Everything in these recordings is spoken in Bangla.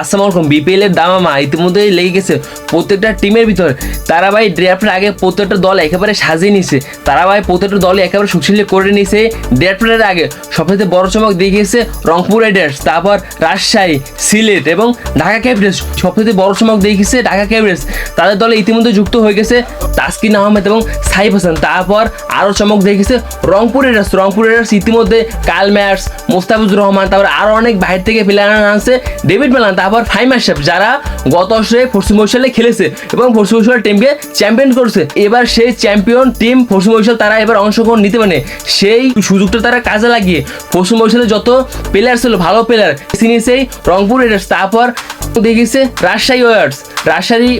আসসালামু আলাইকুম বিপিএল এর দামামা ইতিমধ্যেই লেগে গেছে। প্রত্যেকটা টিমের ভিতর তারা ভাই ড্রাফটের আগে প্রত্যেকটা দল একেবারে সাজিয়ে নিছে। তারা ভাই প্রত্যেকটা দল একেবারে সুশীল করে নিছে ড্রাফটের আগে। সবচেয়ে বড় চমক দেখিয়েছে রংপুর রাইডার্স, তারপর রাজশাহী, সিলেট এবং ঢাকা ক্যাপিটালস। সবচেয়ে বড় চমক দেখিয়েছে ঢাকা ক্যাপিটালস। তাদের দলে ইতিমধ্যে যুক্ত হয়ে গেছে তাসকিন আহমেদ এবং সাইফ হাসান। তারপর আরও চমক দেখেছে রংপুর রাইডার্স। রংপুর রাইডার্স ইতিমধ্যে কাল ম্যাটস মোস্তাফিজুর রহমান, তারপর আরও অনেক বাইরে থেকে প্লেয়ার আনছে। ডেভিড মেলান তারপর ফাইভ আশরাফ যারা গত বছরে পশ্চিম বৈশালে খেলেছে এবং পশ্চিম বৈশাল টিমকে চ্যাম্পিয়ন করছে। এবার সেই চ্যাম্পিয়ন টিম পশ্চিম বৈশাল তারা এবার অংশগ্রহণ নিতে পারে সেই সুযোগটা তারা কাজে লাগিয়ে পশ্চিম বৈশালে যত প্লেয়ার ছিল, ভালো প্লেয়ার তিনি সেই রংপুর রেডার্স তারপর দেখেছে রাজশাহী ওয়ার্স রাজশাহী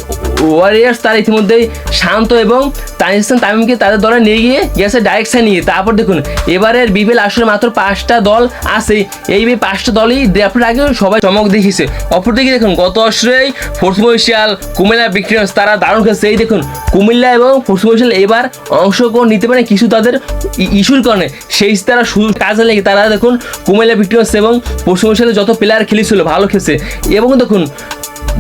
ওয়ারিয়ার্স তারা ইতিমধ্যেই শান্ত এবং তানিস্তান তামিমকে তাদের দলে নিয়ে গিয়ে গেছে ডাইরেকশন নিয়ে। তারপর দেখুন, এবারের বিপিএল আসলে মাত্র পাঁচটা দল আছে এই পাঁচটা দলই ড্রাফটের আগে সবাই চমক দেখিয়েছে। অপরদিকে দেখুন, গত আসরেই ফোর্স মহিশাল কুমিল্লা বিক্রিয়াস তারা দারুণ খেলছে। এই দেখুন, কুমিল্লা এবং ফোর্স মহিশাল এবার অংশগ্রহণ নিতে পারে কিছু তাদের ইস্যুর কারণে। সেই তারা শুধু কাজে লেগে তারা দেখুন, কুমিল্লা বিক্রিয়াস এবং পশ্চিম বরিশালে যত প্লেয়ার খেলেছিল, ভালো খেলছে। এবং দেখুন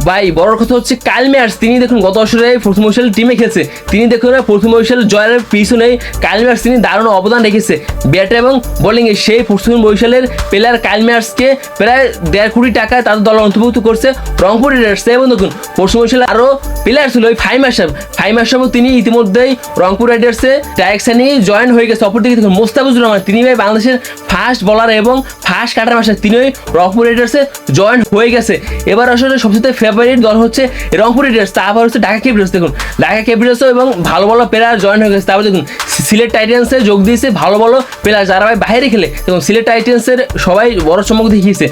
ভাই, বড় কথা হচ্ছে কাল ম্যাচ, তিনি দেখুন গত বছরে প্রথম মহিশাল টিমে খেলছে। তিনি দেখুন প্রথম মহিশাল জয়ের পিছনে কাল ম্যাচ তিনি দারুণ অবদান রেখেছে। ব্যাট এবং বোলিংয়ে সেই প্রথম বরিশালের প্লেয়ার কাল ম্যাচকে প্রায় দেড় কোটি টাকায় তাদের দল অন্তর্ভুক্ত করছে। রংপুর রাইডার্স এবং দেখুন পশ্চিম বরিশালে আরও প্লেয়ার ছিল ওই ফাইম আসাম ফাইম আসামও তিনি ইতিমধ্যেই রংপুর রাইডার্সে ডাইরেকশনে জয়েন হয়ে গেছে। অপরদিকে দেখুন মোস্তাফিজুর রহমান, তিনি ভাই বাংলাদেশের ফার্স্ট বলার এবং ফার্স্ট কাটার মাসে তিনি ওই রংপুর রাইডার্সে জয়েন হয়ে গেছে। এবার আসলে সবচেয়ে ফেভারিট দল হচ্ছে রংপুর রাইডার্স তারপর হচ্ছে ঢাকা ক্যাপিটালস। দেখুন, ঢাকা ক্যাপিটালসও এবং ভালো ভালো প্লেয়ার জয়েন হয়ে গেছে। তারপর দেখুন, সিলেট টাইটেন্সে যোগ দিয়েছে ভালো ভালো প্লেয়ার যারা ভাই বাইরে খেলে, দেখুন, সিলেট টাইটেন্সের সবাই বড় চমক দেখিয়েছে।